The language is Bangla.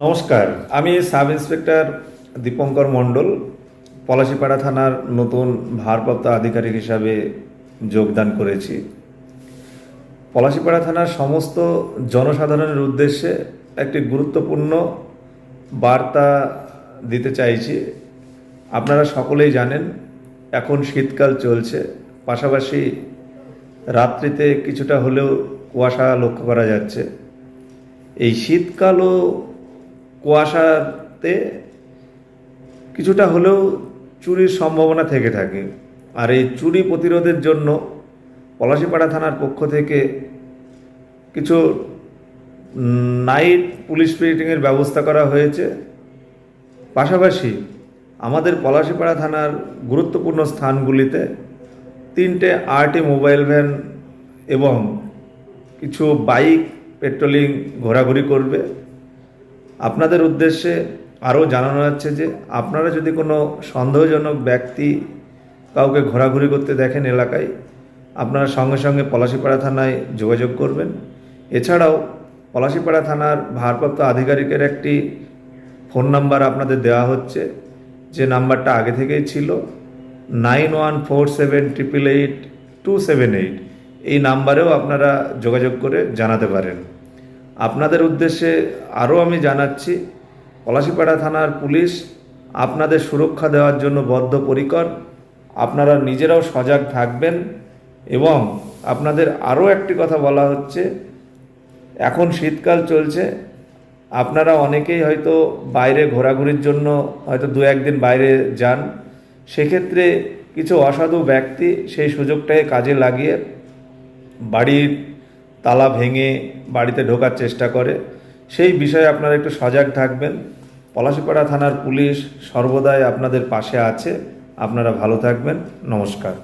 নমস্কার, আমি সাব ইন্সপেক্টর দীপঙ্কর মণ্ডল, পলাশিপাড়া থানার নতুন ভারপ্রাপ্ত আধিকারিক হিসাবে যোগদান করেছি। পলাশিপাড়া থানার সমস্ত জনসাধারণের উদ্দেশ্যে একটি গুরুত্বপূর্ণ বার্তা দিতে চাইছি। আপনারা সকলেই জানেন, এখন শীতকাল চলছে, পাশাপাশি রাত্রিতে কিছুটা হলেও কুয়াশা লক্ষ্য করা যাচ্ছে। এই শীতকাল ও কুয়াশাতে কিছুটা হলেও চুরির সম্ভাবনা থেকে থাকে। আর এই চুরি প্রতিরোধের জন্য পলাশিপাড়া থানার পক্ষ থেকে কিছু নাইট পুলিশ স্পিরিটিংয়ের ব্যবস্থা করা হয়েছে। পাশাপাশি আমাদের পলাশিপাড়া থানার গুরুত্বপূর্ণ স্থানগুলিতে তিনটে আরটি মোবাইল ভ্যান এবং কিছু বাইক পেট্রোলিং ঘোরাঘুরি করবে। আপনাদের উদ্দেশ্যে আরও জানানো যাচ্ছে যে আপনারা যদি কোনো সন্দেহজনক ব্যক্তি কাউকে ঘোরাঘুরি করতে দেখেন এলাকায়, আপনারা সঙ্গে সঙ্গে পলাশিপাড়া থানায় যোগাযোগ করবেন। এছাড়াও পলাশিপাড়া থানার ভারপ্রাপ্ত আধিকারিকের একটি ফোন নাম্বার আপনাদের দেওয়া হচ্ছে। যে নাম্বারটা আগে থেকেই ছিল nine one four seven triple eight two seven eight. এই নাম্বারেও আপনারা যোগাযোগ করে জানাতে পারেন। আপনাদের উদ্দেশ্যে আরও আমি জানাচ্ছি, পলাশিপাড়া থানার পুলিশ আপনাদের সুরক্ষা দেওয়ার জন্য বদ্ধপরিকর, আপনারা নিজেরাও সজাগ থাকবেন এবং আপনাদের আরও একটি কথা বলা হচ্ছে, এখন শীতকাল চলছে, আপনারা অনেকেই হয়তো বাইরে ঘোরাঘুরির জন্য হয়তো দু একদিন বাইরে যান, সেক্ষেত্রে কিছু অসাধু ব্যক্তি সেই সুযোগটাকে কাজে লাগিয়ে বাড়ির তালা ভেঙে বাড়িতে ঢোকার চেষ্টা করে। সেই বিষয়ে আপনারা একটু সজাগ থাকবেন। পলাশিপাড়া থানার পুলিশ সর্বদাই আপনাদের পাশে আছে। আপনারা ভালো থাকবেন। নমস্কার।